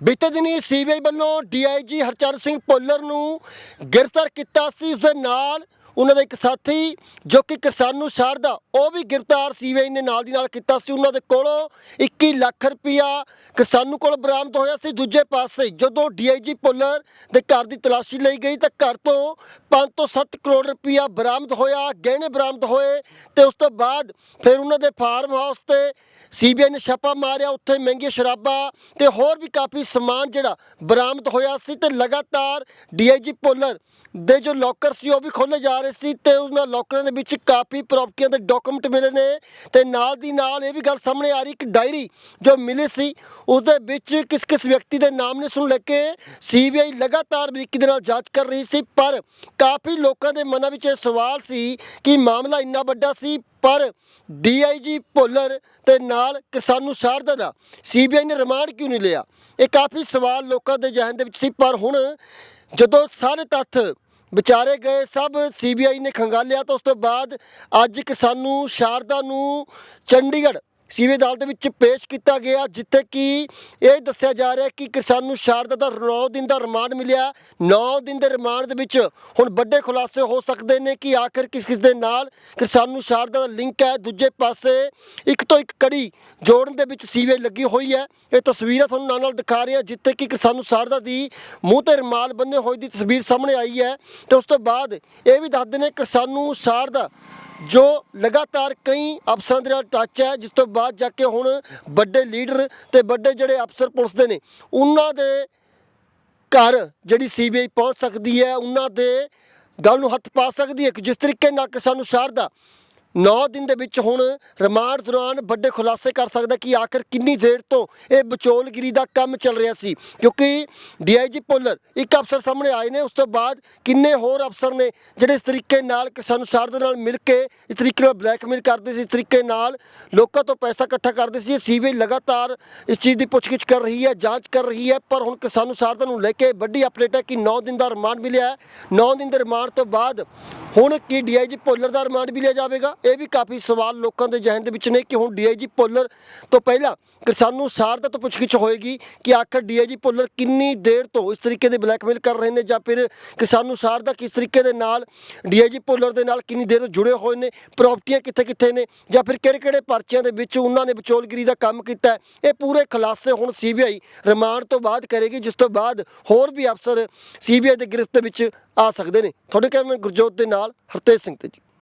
ਬੀਤੇ ਦਿਨੀ ਸੀਬੀਆਈ ਵੱਲੋਂ ਡੀਆਈਜੀ ਹਰਚਰਨ ਸਿੰਘ ਭੁੱਲਰ ਨੂੰ ਗ੍ਰਿਫਤਾਰ ਕੀਤਾ ਸੀ ਉਸ ਦੇ ਨਾਲ ਉਹਨਾਂ ਦਾ ਇੱਕ ਸਾਥੀ ਜੋ ਕਿ ਕਿਸਾਨੂ ਸ਼ਾਰਦਾ ਉਹ ਵੀ ਗ੍ਰਿਫਤਾਰ ਸੀਬੀਆਈ ਨੇ ਨਾਲ ਦੀ ਨਾਲ ਕੀਤਾ ਸੀ। ਉਹਨਾਂ ਦੇ ਕੋਲੋਂ 21 ਲੱਖ ਰੁਪਇਆ ਕਿਸਾਨੂ ਕੋਲ ਬਰਾਮਦ ਹੋਇਆ ਸੀ। ਦੂਜੇ ਪਾਸੇ ਜਦੋਂ ਡੀਆਈਜੀ ਭੁੱਲਰ ਦੇ ਘਰ ਦੀ ਤਲਾਸ਼ੀ ਲਈ ਗਈ ਤਾਂ ਘਰ ਤੋਂ 5 ਤੋਂ 7 ਕਰੋੜ ਰੁਪਇਆ ਬਰਾਮਦ ਹੋਇਆ, ਗਹਿਣੇ ਬਰਾਮਦ ਹੋਏ ਤੇ ਉਸ ਤੋਂ ਬਾਅਦ ਫਿਰ ਉਹਨਾਂ ਦੇ ਫਾਰਮ ਹਾਊਸ ਤੇ ਸੀਬੀਆਈ ਨੇ ਛਾਪਾ ਮਾਰਿਆ, ਉੱਥੇ ਮਹਿੰਗੀਆਂ ਸ਼ਰਾਬਾਂ ਤੇ ਹੋਰ ਵੀ ਕਾਫੀ ਸਮਾਨ ਜਿਹੜਾ ਬਰਾਮਦ ਹੋਇਆ ਸੀ ਤੇ ਲਗਾਤਾਰ ਡੀਆਈਜੀ ਭੁੱਲਰ ਦੇ ਜੋ ਲੋਕਰ ਸੀ ਉਹ ਵੀ ਖੋਲੇ ਜਾ ਰਹੇ ਸੀ ਤੇ ਉਹਨਾਂ ਲੋਕਰਾਂ ਦੇ ਵਿੱਚ ਕਾਫੀ ਪ੍ਰਾਪਰਟੀਆਂ ਦੇ ਡਾਕੂਮੈਂਟ ਮਿਲੇ ਨੇ ਤੇ ਨਾਲ ਦੀ ਨਾਲ ਇਹ ਵੀ ਗੱਲ ਸਾਹਮਣੇ ਆ ਰਹੀ, ਇੱਕ ਡਾਇਰੀ ਜੋ ਮਿਲੀ ਸੀ ਉਸ ਦੇ ਵਿੱਚ ਕਿਸ ਕਿਸ ਵਿਅਕਤੀ ਦੇ ਨਾਮ ਨੇ ਸੁਣ ਲੈ ਕੇ ਸੀਬੀਆਈ ਲਗਾਤਾਰ ਬਰੀਕੀ ਦੇ ਨਾਲ ਜਾਂਚ ਕਰ ਰਹੀ ਸੀ, ਪਰ ਕਾਫੀ ਲੋਕਾਂ ਦੇ ਮਨਾਂ ਵਿੱਚ ਇਹ ਸਵਾਲ ਸੀ ਕਿ ਮਾਮਲਾ ਇੰਨਾ ਵੱਡਾ ਸੀ, ਪਰ ਡੀਆਈਜੀ ਭੁੱਲਰ ਤੇ ਨਾਲ ਕਿਸਾਨੂ ਸ਼ਾਰਦਾ ਦਾ ਸੀਬੀਆਈ ਨੇ ਰਿਮਾਂਡ ਕਿਉਂ ਨਹੀਂ ਲਿਆ? ਇਹ ਕਾਫੀ ਸਵਾਲ ਲੋਕਾਂ ਦੇ ਜ਼ਿਹਨ ਦੇ ਵਿੱਚ ਸੀ, ਪਰ ਹੁਣ ਜਦੋਂ ਸਾਰੇ ਤੱਥ ਵਿਚਾਰੇ ਗਏ ਸਭ ਸੀਬੀਆਈ ਨੇ ਖੰਗਾਲਿਆ ਤਾਂ ਉਸ ਤੋਂ ਬਾਅਦ ਅੱਜ ਕਿਸਾਨੂ ਸ਼ਾਰਦਾ ਨੂੰ ਚੰਡੀਗੜ੍ਹ ਸੀਬੀਆਈ ਅਦਾਲਤ ਵਿੱਚ ਪੇਸ਼ ਕੀਤਾ ਗਿਆ, ਜਿੱਥੇ ਕਿ ਇਹ ਦੱਸਿਆ ਜਾ ਰਿਹਾ ਕਿ ਕਿਸਾਨ ਨੂੰ ਸ਼ਾਰਦਾ ਦਾ 9 ਦਿਨ ਦਾ ਰਿਮਾਂਡ ਮਿਲਿਆ। 9 ਦਿਨ ਦੇ ਰਿਮਾਂਡ ਦੇ ਵਿੱਚ ਹੁਣ ਵੱਡੇ ਖੁਲਾਸੇ ਹੋ ਸਕਦੇ ਨੇ ਕਿ ਆਖਰ ਕਿਸ ਕਿਸ ਦੇ ਨਾਲ ਕਿਸਾਨੂ ਸ਼ਾਰਦਾ ਦਾ ਲਿੰਕ ਹੈ। ਦੂਜੇ ਪਾਸੇ ਇੱਕ ਤੋਂ ਇੱਕ ਕੜੀ ਜੋੜਨ ਦੇ ਵਿੱਚ ਸੀਬੀਆਈ ਲੱਗੀ ਹੋਈ ਹੈ। ਇਹ ਤਸਵੀਰਾਂ ਤੁਹਾਨੂੰ ਨਾਲ ਨਾਲ ਦਿਖਾ ਰਹੇ ਹਾਂ ਜਿੱਥੇ ਕਿ ਕਿਸਾਨੂ ਸ਼ਾਰਦਾ ਦੀ ਮੂੰਹ ਤੇ ਰੁਮਾਲ ਬੰਨੇ ਹੋਏ ਦੀ ਤਸਵੀਰ ਸਾਹਮਣੇ ਆਈ ਹੈ। ਤੇ ਉਸ ਤੋਂ ਬਾਅਦ ਇਹ ਵੀ ਦੱਸਦੇ ਨੇ ਕਿਸਾਨੂ ਸ਼ਾਰਦਾ ਜੋ ਲਗਾਤਾਰ ਕਈ ਅਫਸਰਾਂ ਦੇ ਨਾਲ ਟੱਚ ਹੈ, ਜਿਸ ਤੋਂ ਬਾਅਦ ਜਾ ਕੇ ਹੁਣ ਵੱਡੇ ਲੀਡਰ ਤੇ ਵੱਡੇ ਜਿਹੜੇ ਅਫਸਰ ਪੁਲਿਸ ਦੇ ਨੇ, ਉਹਨਾਂ ਦੇ ਘਰ ਜਿਹੜੀ ਸੀਬੀਆਈ ਪਹੁੰਚ ਸਕਦੀ ਹੈ, ਉਹਨਾਂ ਦੇ ਗੱਲ ਨੂੰ ਹੱਥ ਪਾ ਸਕਦੀ ਹੈ ਕਿ ਜਿਸ ਤਰੀਕੇ ਨਾਲ ਕਿਸਾਨ ਸ਼ਾਰਦਾ 9 ਦਿਨ ਦੇ ਵਿੱਚ ਹੁਣ ਰਿਮਾਂਡ ਦੌਰਾਨ ਵੱਡੇ ਖੁਲਾਸੇ ਕਰ ਸਕਦਾ ਕਿ ਆਖਰ ਕਿੰਨੀ ਦੇਰ ਤੋਂ ਇਹ ਵਿਚੋਲਗਿਰੀ ਦਾ ਕੰਮ ਚੱਲ ਰਿਹਾ ਸੀ? ਕਿਉਂਕਿ ਡੀਆਈਜੀ ਭੁੱਲਰ ਇੱਕ ਅਫਸਰ ਸਾਹਮਣੇ ਆਏ ਨੇ, ਉਸ ਤੋਂ ਬਾਅਦ ਕਿੰਨੇ ਹੋਰ ਅਫਸਰ ਨੇ ਜਿਹੜੇ ਇਸ ਤਰੀਕੇ ਨਾਲ ਕਿਸਾਨ ਸ਼ਾਰਦਾ ਨਾਲ ਮਿਲ ਕੇ ਇਸ ਤਰੀਕੇ ਨਾਲ ਬਲੈਕਮੇਲ ਕਰਦੇ ਸੀ, ਇਸ ਤਰੀਕੇ ਨਾਲ ਲੋਕਾਂ ਤੋਂ ਪੈਸਾ ਇਕੱਠਾ ਕਰਦੇ ਸੀ। ਸੀਬੀਆਈ ਲਗਾਤਾਰ ਇਸ ਚੀਜ਼ ਦੀ ਪੁੱਛਗਿੱਛ ਕਰ ਰਹੀ ਹੈ, ਜਾਂਚ ਕਰ ਰਹੀ ਹੈ, ਪਰ ਹੁਣ ਕਿਸਾਨੂ ਸ਼ਾਰਦਾ ਨੂੰ ਲੈ ਕੇ ਵੱਡੀ ਅਪਡੇਟ ਹੈ ਕਿ 9 ਦਿਨ ਦਾ ਰਿਮਾਂਡ ਮਿਲਿਆ ਹੈ। 9 ਦਿਨ ਦੇ ਰਿਮਾਂਡ ਤੋਂ ਬਾਅਦ ਹੁਣ ਕੀ ਡੀਆਈਜੀ ਭੁੱਲਰ ਦਾ ਰਿਮਾਂਡ ਵੀ ਲਿਆ ਜਾਵੇਗਾ? ਇਹ ਵੀ ਕਾਫੀ ਸਵਾਲ ਲੋਕਾਂ ਦੇ ਜ਼ਿਹਨ ਦੇ ਵਿੱਚ ਨੇ ਕਿ ਹੁਣ ਡੀਆਈਜੀ ਭੁੱਲਰ ਤੋਂ ਪਹਿਲਾਂ ਕਿਸਾਨੂ ਸ਼ਾਰਦਾ ਤੋਂ ਪੁੱਛਗਿੱਛ ਹੋਏਗੀ ਕਿ ਆਖਰ ਡੀਆਈਜੀ ਭੁੱਲਰ ਕਿੰਨੀ ਦੇਰ ਤੋਂ ਇਸ ਤਰੀਕੇ ਦੇ ਬਲੈਕਮੇਲ ਕਰ ਰਹੇ ਨੇ ਜਾਂ ਫਿਰ ਕਿਸਾਨੂ ਸ਼ਾਰਦਾ ਕਿਸ ਤਰੀਕੇ ਦੇ ਨਾਲ ਡੀਆਈਜੀ ਭੁੱਲਰ ਦੇ ਨਾਲ ਕਿੰਨੀ ਦੇਰ ਤੋਂ ਜੁੜੇ ਹੋਏ ਨੇ, ਪ੍ਰਾਪਰਟੀਆਂ ਕਿੱਥੇ ਕਿੱਥੇ ਨੇ ਜਾਂ ਫਿਰ ਕਿਹੜੇ ਕਿਹੜੇ ਪਰਚਿਆਂ ਦੇ ਵਿੱਚ ਉਹਨਾਂ ਨੇ ਵਿਚੋਲਗਿਰੀ ਦਾ ਕੰਮ ਕੀਤਾ ਇਹ ਪੂਰੇ ਖੁਲਾਸੇ ਹੁਣ ਸੀਬੀਆਈ ਰਿਮਾਂਡ ਤੋਂ ਬਾਅਦ ਕਰੇਗੀ, ਜਿਸ ਤੋਂ ਬਾਅਦ ਹੋਰ ਵੀ ਅਫਸਰ ਸੀਬੀਆਈ ਦੇ ਗ੍ਰਿਫਤ ਵਿੱਚ ਆ ਸਕਦੇ ਨੇ। ਤੁਹਾਡੇ ਕੈਮਰੇ ਗੁਰਜੋਤ ਦੇ ਨਾਲ ਹਰਤੇਜ ਸਿੰਘ ਤੇ ਜੀ।